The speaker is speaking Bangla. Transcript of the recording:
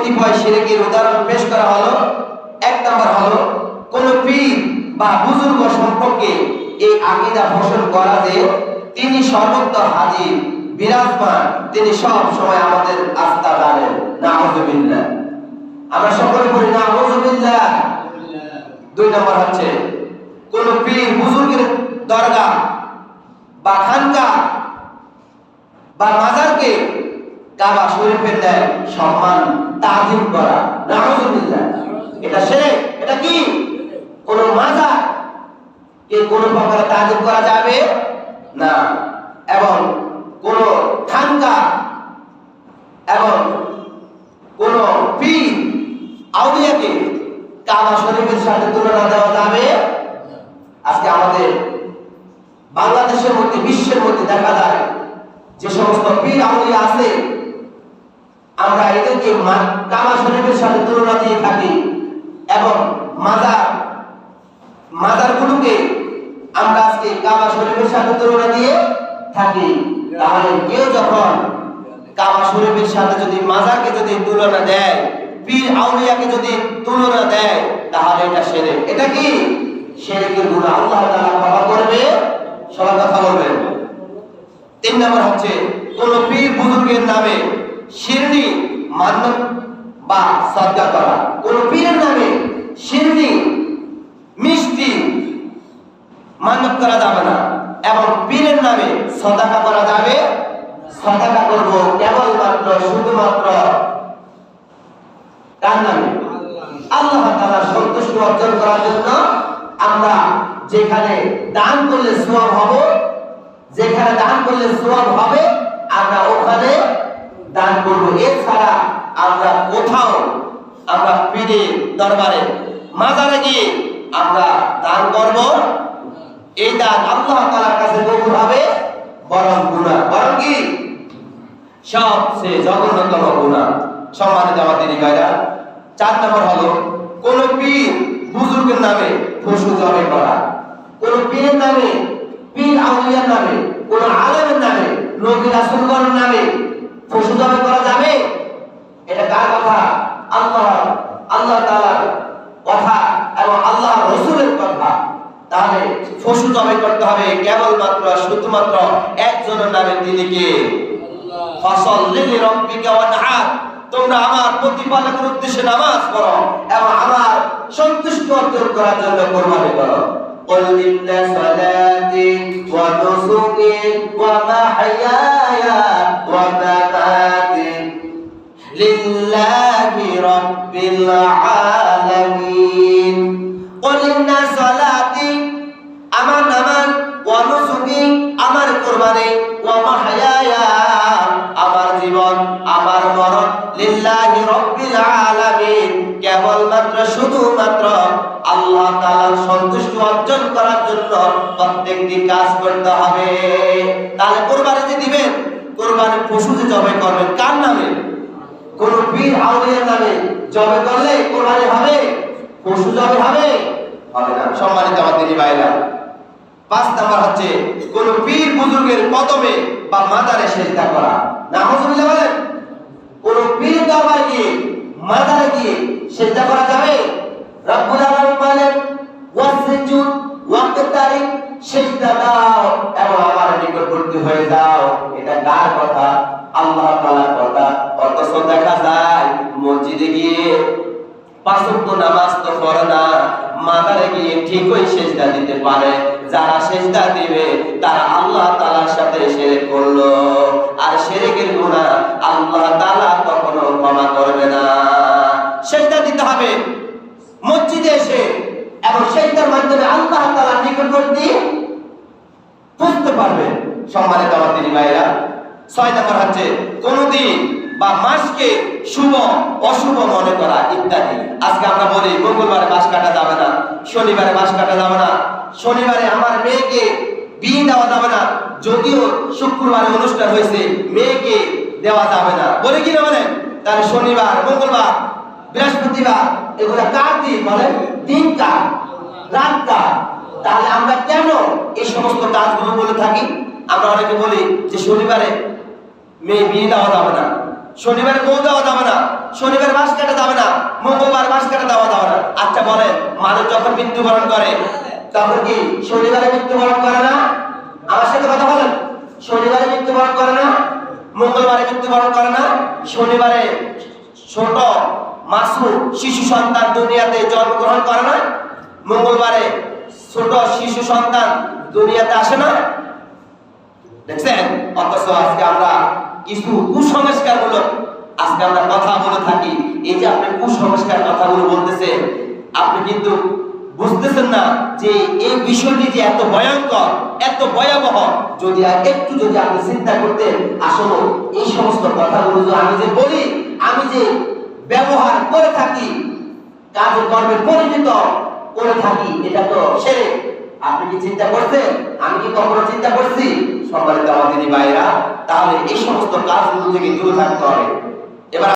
কতিপয় শিরকের উদাহরণ পেশ করা হলো। এক নম্বর হলো, কোন পীর বা বুজুর্গ সম্পর্কে এই আকীদা পোষণ করা যে তিনি সর্বত্র হাজির, বিরাজমান, তিনি সব সময় আমাদের আস্থা জানেন নাউজুবিল্লাহ। আমরা সকলে বলি নাউজুবিল্লাহ। দুই নম্বর হচ্ছে, কোন পীর বুজুর্গের দরগা বা খানকা বা মাজারকে কাবা শরীফের দেয় সম্মান তাজিম করা। নাউজুবিল্লাহ। এটা শিরক এটা কি? কোন মাজার কে কোন প্রকারে তাজিম করা যাবে? না। এবং কোন খানকা এবং কোন পীর আউলিয়াকে কাবা শরীফের সাথে তুলনা দেওয়া যাবে? আজকে আমাদের বাংলাদেশের মধ্যে, বিশ্বের মধ্যে দেখা যায় যে সমস্ত পীর আউলিয়া আছে আমরা এদেরকে মা- কাবা শরীফের সাথে তুলনা দিয়ে থাকি এবং মাজার, মাজারগুলোকে আমরা আজকে কাবা শরীফের সাথে তুলনা দিয়ে থাকি। তাহলে কেউ যখন কাবা শরীফের সাথে যদি মাজারকে যদি তুলনা দেয়, পীর আউলিয়াকে যদি তুলনা দেয়, তাহলে এটা সেরে এটা কি? সেরেকের গুণ। আল্লাহ তাআলা ক্ষমা করবে, সবার কথা বলবেন। তিন নম্বর হচ্ছে, কোন পীর বুজুর্গের নামে শিরনি মান্য বা সদ্গা করা। কোন পীরের নামে শিরনি মিষ্টি মান্যত করা যাবে না এবং পীরের নামে সদাকা করা যাবে। সদাকা করব কেবলমাত্র, শুধুমাত্র কার নামে? আল্লাহ তাআলা সন্তুষ্টি অর্জন করার জন্য আমরা যেখানে দান করলে সওয়াব হবে, যেখানে দান করলে সওয়াব হবে, আমরা ওখানে দান করব। এছাড়া আমরা কোথাও আমরা পীরে দরবারে মাজারে গিয়ে আমরা দান করব। এই দান আল্লাহ তাআলার কাছে কবুল হবে, বরং গুনাহ। বরং কি? সবচেয়ে জঘন্যতম গুনাহ। সম্মানিত আমাদের ভাইরা, চার নম্বর হলো, কোন পীর বুজুর্গের নামে পশু জবে করা। কোন পীরের নামে, পীর আউলিয়ার নামে, কোন আলেমের নামে নবী নামে পশু জবে করা যাবে এটা কার কথা আল্লাহ আল্লাহ তাআলার কথা এবং আল্লাহ রসুলের কথা তাহলে পশু জবে করতে হবে কেবলমাত্র শুধুমাত্র একজনের নামে তিনি কে ফসল লিলি রব্বিকা ওয়ানহার তোমরা আমার প্রতিপালকের উদ্দেশ্যে নামাজ পড়ো এবং আমার সন্তুষ্টি অর্জন করার জন্য কোরবানি করো قل إن لله رب العالمين قل إن صلاتي আমার নামান ওয়ানুসুকি আমার কোরবানি ওয়া মাহইয়ায়া আমার জীবন আমার মরণ লিল্লাহি রাব্বিল আলামিন কেবলমাত্র শুধুমাত্র আল্লাহ তাআলার সন্তুষ্টি অর্জন করার জন্য প্রত্যেকটি কাজ করতে হবে তাহলে কোরবানি যে দিবেন কোরবানি পশু যে জবাই করবেন কার নামে কোন পীর আউলিয়ার নামে জবাই করলে কোরবানি হবে, পশু জবাই হবে। হবে না, সম্মানিত আমার দিনী ভাইরা। পাঁচ নাম্বার হচ্ছে, কোন পীর বুজুর্গের কদমে বা মাজারে সেজদা করা। না নাউজুবিল্লাহ বলেন? কোন পীর দরবারে গিয়ে মাজারে গিয়ে সেজদা করা যাবে? রব্বুল আলামিন বলেন ওয়াসজুদ ওয়াক্তারি সেজদা দাও এবং আমার নিকটবর্তী হয়ে যাও। এটা কার কথা? আল্লাহ তাআলার কথা। অথচ দেখা যায়, মসজিদে গিয়ে পাঁচ ওয়াক্ত নামাজ তো পড়ে না মাজারে গিয়ে ঠিকই সেজদা দিতে পারে। যারা সেজদা দিবে, তারা আল্লাহ তাআলার সাথে শিরক করল। আর শিরকের গুনাহ আল্লাহ তাআলা কখনো ক্ষমা করবে না। সেজদা দিতে হবে মসজিদে এসে, এবং সেজদার মাধ্যমে আল্লাহ তাআলার নিকটবর্তী বুঝতে পারবে। সম্মানিত আমার দিনী ভাইরা ছয় নম্বর হচ্ছে, কোনদিন বা মাসকে শুভ, অশুভ মনে করা ইত্যাদি। আজকে আমরা বলি, মঙ্গলবারে মাস কাটা যাবে না, শনিবারে মাস কাটা যাবে না, শনিবারে আমার মেয়েকে বিয়ে দেওয়া যাবে না, যদিও শুক্রবারে অনুষ্ঠান হয়েছে, মেয়েকে দেওয়া যাবে না। বলে কি না বলেন? তাহলে শনিবার, মঙ্গলবার, বৃহস্পতিবার, এগুলো কার দিন বলেন? দিন কার রাত কার তাহলে আমরা কেন এই সমস্ত কাজগুলো বলে থাকি? আমরা অনেকে বলি যে শনিবারে মেয়ে বিয়ে দেওয়া যাবে না। শনিবারে বউ দেওয়া যাবে না। শনিবার মাস কাটা যাবে না। মঙ্গলবার মাস কাটা দেওয়া যাবে না। আচ্ছা বলেন, মানুষ যখন মৃত্যুবরণ করে, তখন কি শনিবারে মৃত্যুবরণ করে না? আমার সাথে কথা বলেন। শনিবারে মৃত্যুবরণ করে না? মঙ্গলবারে মৃত্যুবরণ করে না? শনিবারে ছোট মাসুম শিশু, সন্তান দুনিয়াতে জন্মগ্রহণ করে না? মঙ্গলবারে ছোট, শিশু, সন্তান দুনিয়াতে আসে না? দেখছেন? অথচ আজকে আমরা কিছু মূলক আজকে আমরা কথা বলে থাকি। এই যে আপনি কুসংস্কার কথাগুলো বলতেছেন, আপনি কিন্তু বুঝতেছেন না যে এই বিষয়টি যে এত ভয়ঙ্কর, এত ভয়াবহ। যদি একটু যদি আপনি চিন্তা করতেন, আসলে এই সমস্ত কথাগুলো যে আমি যে বলি, আমি যে ব্যবহার করে থাকি কাজে কর্মে পরিণত করে থাকি, এটা তো সেরে। আপনি কি চিন্তা করছেন? আমি কি কখনো চিন্তা করছি? সম্মানিত আমাদের ভাইরা তাহলে এই সমস্ত কাজগুলো থেকে দূরে থাকতে হবে। এবার